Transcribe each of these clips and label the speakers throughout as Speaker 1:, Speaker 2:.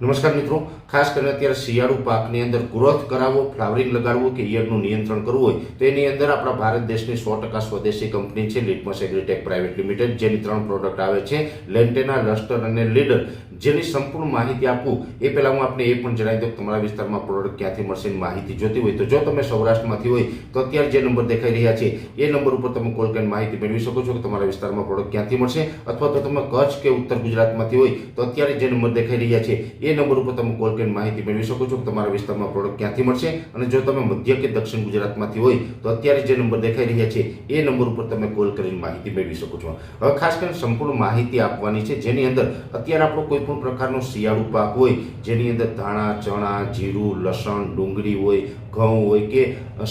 Speaker 1: નમસ્કાર મિત્રો. ખાસ કરીને અત્યારે શિયાળુ પાકની અંદર ગ્રોથ કરાવવો ફ્લાવરિંગ લગાડવું કે ઈયળનું નિયંત્રણ કરવું હોય, તો એની અંદર આપણા ભારત દેશની સો ટકા સ્વદેશી કંપની છે લિટમસ એગ્રીટેક પ્રાઇવેટ લિમિટેડ જેની ત્રણ પ્રોડક્ટ આવે છે લેન્ટેના લસ્ટર અને લીડર જેની સંપૂર્ણ માહિતી આપું, એ પહેલાં હું આપને એ પણ જણાવી દઉં તમારા વિસ્તારમાં પ્રોડક્ટ ક્યાંથી મળશે માહિતી જોતી હોય. તો જો તમે સૌરાષ્ટ્રમાંથી હોય, તો અત્યારે જે નંબર દેખાઈ રહ્યા છે, એ નંબર ઉપર તમે કોલ કરીને માહિતી મેળવી શકો છો કે તમારા વિસ્તારમાં પ્રોડક્ટ ક્યાંથી મળશે. અથવા તો તમે કચ્છ કે ઉત્તર ગુજરાતમાંથી હોય, તો અત્યારે જે નંબર દેખાઈ રહ્યા છે એ નંબર ઉપર તમે કોલ કરીને માહિતી મેળવી શકો છો કે તમારા વિસ્તારમાં પ્રોડક્ટ ક્યાંથી મળશે અને જો તમે મધ્ય કે દક્ષિણ ગુજરાતમાંથી હોય તો અત્યારે જે નંબર દેખાઈ રહ્યા છે, એ નંબર ઉપર તમે કોલ કરીને માહિતી મેળવી શકો છો. હવે ખાસ કરીને સંપૂર્ણ માહિતી આપવાની છે, જેની અંદર અત્યારે આપણો કોઈ પણ પ્રકારનો શિયાળુ પાક હોય, જેની અંદર ધાણા, ચણા, જીરું, લસણ, ડુંગળી હોય, ઘઉં હોય કે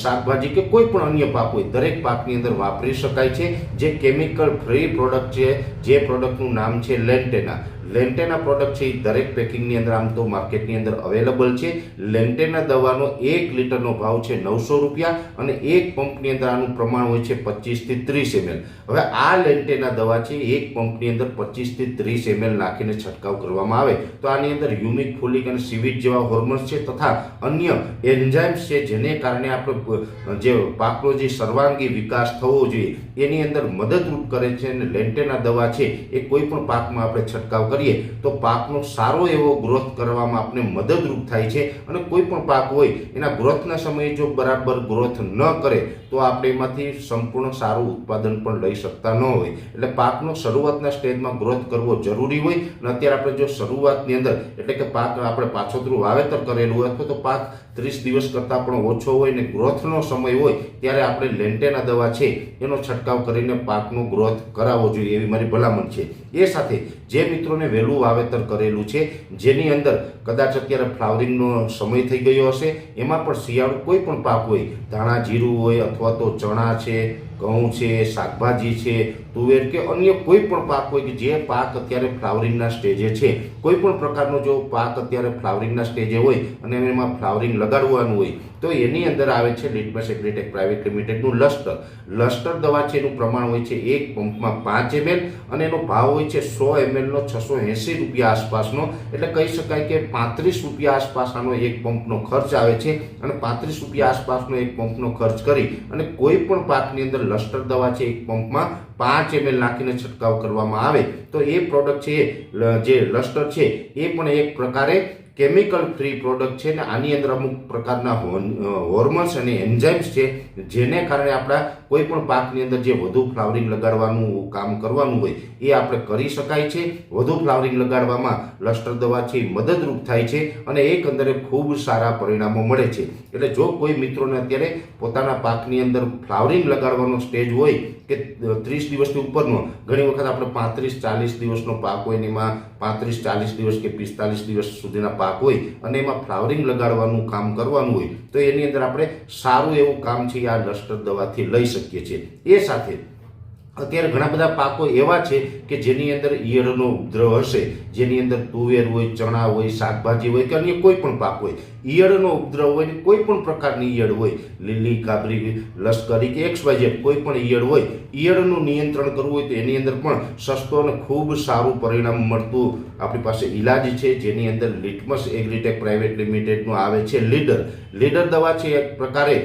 Speaker 1: શાકભાજી કે કોઈ પણ અન્ય પાક હોય, દરેક પાકની અંદર વાપરી શકાય છે. જે કેમિકલ ફ્રી પ્રોડક્ટ છે, જે પ્રોડક્ટનું નામ છે લેન્ટેના લેન્ટેના પ્રોડક્ટ છે એ દરેક પેકિંગની અંદર, આમ તો માર્કેટની અંદર અવેલેબલ છે. લેન્ટેના દવાનો એક લીટરનો ભાવ છે નવસો રૂપિયા અને એક પંપની અંદર આનું પ્રમાણ હોય છે પચીસથી ત્રીસ એમએલ. હવે આ લેન્ટેના દવા છે એક પંપની અંદર પચીસથી ત્રીસ એમએલ નાખીને છંટકાવ કરવામાં આવે. તો આની અંદર યુમિક, ફોલિક અને સિવિટ જેવા હોર્મોન્સ છે તથા અન્ય એન્ઝાઇમ્સ છે જેને કારણે આપણે જે પાકનો જે સર્વાંગી વિકાસ થવો જોઈએ, એની અંદર મદદરૂપ કરે છે અને લેન્ટેના દવા છે એ કોઈ પણ પાકમાં આપણે છંટકાવ કરીએ તો પાકનો સારો એવો ગ્રોથ કરવામાં આપણે મદદરૂપ થાય છે. અને કોઈ પણ પાક હોય, એના ગ્રોથના સમયે જો બરાબર ગ્રોથ ન કરે, તો આપણે એમાંથી સંપૂર્ણ સારું ઉત્પાદન પણ લઈ શકતા ન હોય. એટલે પાકનો શરૂઆતના સ્ટેજમાં ગ્રોથ કરવો જરૂરી હોય. અને અત્યારે આપણે જો શરૂઆતની અંદર, એટલે કે પાક આપણે પાછોતરું વાવેતર કરેલું હોય, અથવા તો પાક ત્રીસ દિવસ કરતાં પણ ઓછો હોય ને ગ્રોથનો સમય હોય, ત્યારે આપણે લેન્ટેના દવા છે, એનો છંટકાવ કરીને પાકનો ગ્રોથ કરાવવો જોઈએ એવી મારી ભલામણ છે. એ સાથે જે મિત્રોને વહેલું વાવેતર કરેલું છે, જેની અંદર કદાચ અત્યારે ફ્લાવરિંગનો સમય થઈ ગયો હશે, એમાં પણ શિયાળુ કોઈ પણ પાક હોય, ધાણા, જીરું હોય અથવા તો ચણા છે ઘઉં છે, શાકભાજી છે, તુવેર કે અન્ય કોઈ પણ પાક હોય કે જે પાક અત્યારે ફ્લાવરિંગના સ્ટેજે છે. કોઈ પણ પ્રકારનો જો પાક અત્યારે ફ્લાવરિંગના સ્ટેજે હોય અને એમાં ફ્લાવરિંગ લગાડવાનું હોય, તો એની અંદર આવે છે લિટમસ એગ્રીટેક પ્રાઇવેટ લિમિટેડનું લસ્ટર. લસ્ટર દવા છે, એનું પ્રમાણ હોય છે એક પંપમાં પાંચ એમએલ અને એનો ભાવ હોય છે સો એમએલનો છસો એંસી રૂપિયા આસપાસનો. એટલે કહી શકાય કે પાંત્રીસ રૂપિયા આસપાસ આનો એક પંપનો ખર્ચ આવે છે અને પાંત્રીસ રૂપિયા આસપાસનો એક પંપનો ખર્ચ કરી અને કોઈ પણ પાકની અંદર લસ્ટર દવા છે એક પંપમાં, પાંચ એમએલ નાખીને છંટકાવ કરવામાં આવે. તો એ પ્રોડક્ટ છે જે લસ્ટર છે, એ પણ એક પ્રકારે કેમિકલ ફ્રી પ્રોડક્ટ છે ને આની અંદર અમુક પ્રકારના હોર્મોન્સ અને એન્ઝાઇમ્સ છે, જેને કારણે આપણા કોઈ પણ પાકની અંદર જે વધુ ફ્લાવરિંગ લગાડવાનું કામ કરવાનું હોય, એ આપણે કરી શકાય છે. વધુ ફ્લાવરિંગ લગાડવામાં લસ્ટર દવાથી મદદરૂપ થાય છે અને એકંદરે ખૂબ સારા પરિણામો મળે છે. એટલે જો કોઈ મિત્રોને અત્યારે પોતાના પાકની અંદર ફ્લાવરિંગ લગાડવાનો સ્ટેજ હોય કે ત્રીસ દિવસથી ઉપરનો, ઘણી વખત આપણે પાંત્રીસ ચાલીસ દિવસનો પાક હોય એમાં પાંત્રીસ ચાલીસ દિવસ કે પિસ્તાલીસ દિવસ સુધીના પાક હોય અને એમાં ફ્લાવરિંગ લગાડવાનું કામ કરવાનું હોય, તો એની અંદર આપણે સારું એવું કામ છે આ લસ્ટર દવાથી લઈ શકીએ. છીએ. એ સાથે અત્યારે ઘણા બધા પાકો એવા છે કે જેની અંદર ઈયળનો ઉપદ્રવ હશે, જેની અંદર તુવેર હોય, ચણા હોય, શાકભાજી હોય કે અન્ય કોઈ પણ પાક હોય. ઈયળનો ઉપદ્રવ હોય ને કોઈ પણ પ્રકારની ઈયળ હોય, લીલી, કાબરી, લશ્કરી કે એક્સ કોઈ પણ ઈયળ હોય, ઈયળનું નિયંત્રણ કરવું હોય તો એની અંદર પણ સસ્તો અને ખૂબ સારું પરિણામ મળતું આપણી પાસે ઈલાજ છે, જેની અંદર લિટમસ એગ્રીટેક પ્રાઇવેટ લિમિટેડનું આવે છે, લીડર. લીડર દવા છે, એક પ્રકારે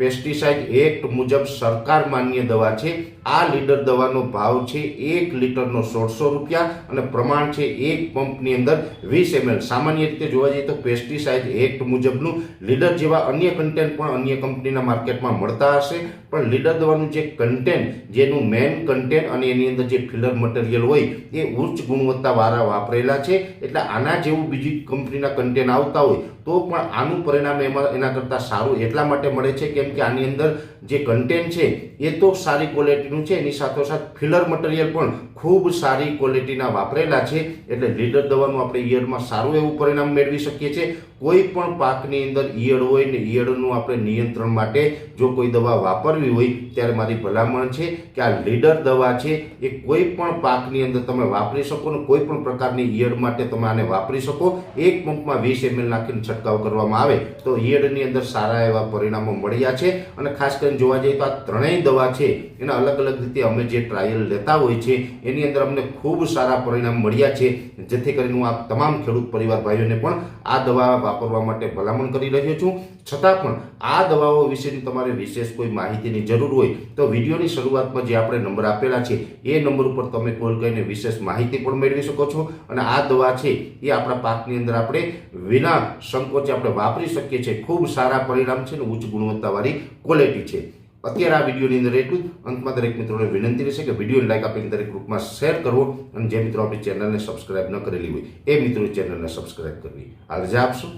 Speaker 1: પેસ્ટિસાઇડ એક્ટ મુજબ સરકાર માન્ય દવા છે. આ લીડર દવાનો ભાવ છે એક લીટરનો સોળસો રૂપિયા અને પ્રમાણ છે એક પંપની અંદર વીસ એમએલ. સામાન્ય રીતે જોવા જઈએ તો પેસ્ટિસાઇડ એક્ટ મુજબનું લીડર જેવા અન્ય કન્ટેન્ટ પણ અન્ય કંપનીના માર્કેટમાં મળતા હશે. પણ લીડર દવાનું જે કન્ટેન્ટ જેનું મેન કન્ટેન્ટ અને એની અંદર જે ફિલર મટીરિયલ હોય, એ ઉચ્ચ ગુણવત્તાવાળા વાપરેલા છે. એટલે આના જેવું બીજી કંપનીના કન્ટેન્ટ આવતા હોય, તો પણ આનું પરિણામ એમાં, એના કરતાં સારું. એટલા માટે મળે છે કેમ કે આની અંદર જે કન્ટેન્ટ છે, એ તો સારી ક્વોલિટીનું છે. એની સાથોસાથ ફિલર મટીરિયલ પણ ખૂબ સારી ક્વોલિટીના વાપરેલા છે. એટલે લીડર દવાનું આપણે ઈયળમાં સારું એવું પરિણામ મેળવી શકીએ છીએ. કોઈ પણ પાકની અંદર ઈયળ હોય ને ઈયળનું આપણે નિયંત્રણ માટે જો કોઈ દવા વાપરવી વાપરવી હોય ત્યારે મારી ભલામણ છે કે આ લીડર દવા છે, એ કોઈ પણ પાકની અંદર તમે વાપરી શકો ને કોઈ પણ પ્રકારની ઈયળ માટે તમે આને વાપરી શકો. એક પંપમાં વીસ એમએલ નાખીને છંટકાવ કરવામાં આવે તો ઈયળની અંદર સારા એવા પરિણામો મળ્યા છે. અને ખાસ કરીને જોવા જઈએ તો આ ત્રણેય દવા છે, એના અલગ અલગ રીતે અમે જે ટ્રાયલ લેતા હોય છે, એની અંદર અમને ખૂબ સારા પરિણામ મળ્યા છે. જેથી કરીને હું આ તમામ ખેડૂત પરિવાર ભાઈઓને પણ આ દવા વાપરવા માટે ભલામણ કરી રહ્યો છું. છતાં પણ આ દવાઓ વિશેની તમારે વિશેષ કોઈ માહિતીની જરૂર હોય તો વિડીયોની શરૂઆતમાં જે આપણે નંબર આપેલા છે, એ નંબર ઉપર તમે કોલ કરીને વિશેષ માહિતી પણ મેળવી શકો છો. અને આ દવા છે, એ આપણા પાકની અંદર આપણે વિના સંકોચે આપણે વાપરી શકીએ છીએ. ખૂબ સારા પરિણામ છે અને ઉચ્ચ ગુણવત્તાવાળી ક્વોલિટી છે. અત્યારે આ વિડીયોની અંદર એટલું અંતમાં દરેક મિત્રોને વિનંતી રહેશે કે વિડીયોને લાઈક આપીને દરેક ગ્રુપમાં શેર કરવો. અને જે મિત્રો આપણી ચેનલને સબસ્ક્રાઇબ ન કરેલી હોય, એ મિત્રો ચેનલને સબસ્ક્રાઈબ કરવી. આ રજા આપશો.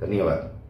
Speaker 1: ધન્યવાદ.